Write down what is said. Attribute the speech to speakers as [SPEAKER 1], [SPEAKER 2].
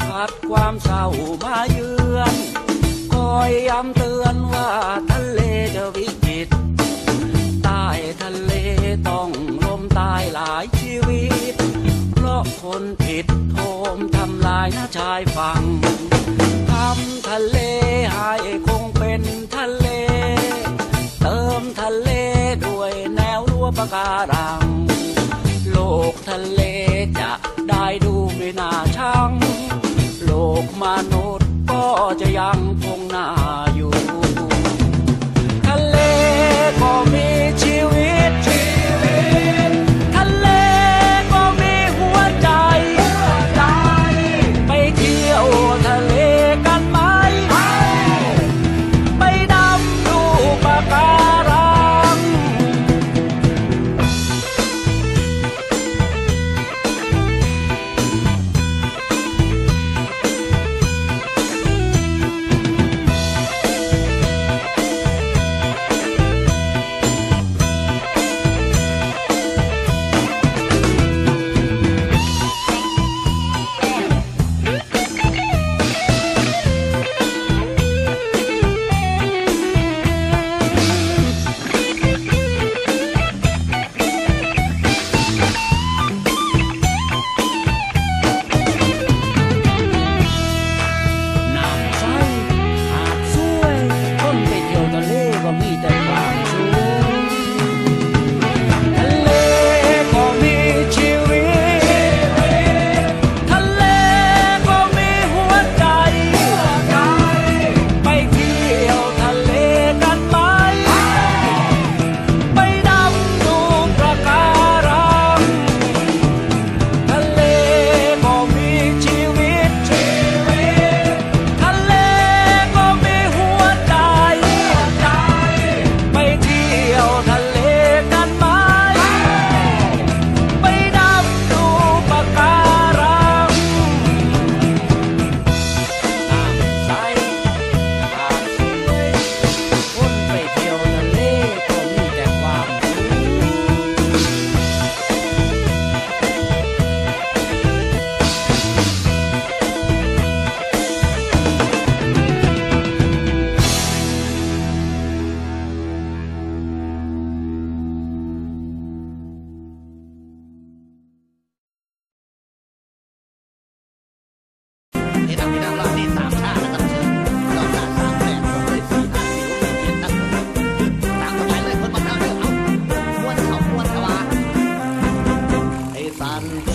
[SPEAKER 1] พัดความเศร้ามาเยือนคอยย้ำเตือนว่าทะเลจะวิกฤตตายทะเลต้องลมตายหลายชีวิต เพราะคนผิดโทมทำลายหน้าชายฝั่งทำทะเลให้คงเป็นทะเล เติมทะเลด้วยแนวรั้วปะการัง โลกทะเลจะ ได้ดูไม่น่าชังโลกมนุษย์ก็จะยังคงน่า
[SPEAKER 2] ี่นั่งที่นั่งรอบนี้สามชาตินะครับเชิญรอบหน้าสามแปดรอบที่สี่ห้าสี่หกเจ็ดตั้งตามสบายเลยคนมาทางเดิมเอาม้วนเขาม้วนเวาไอ้สัน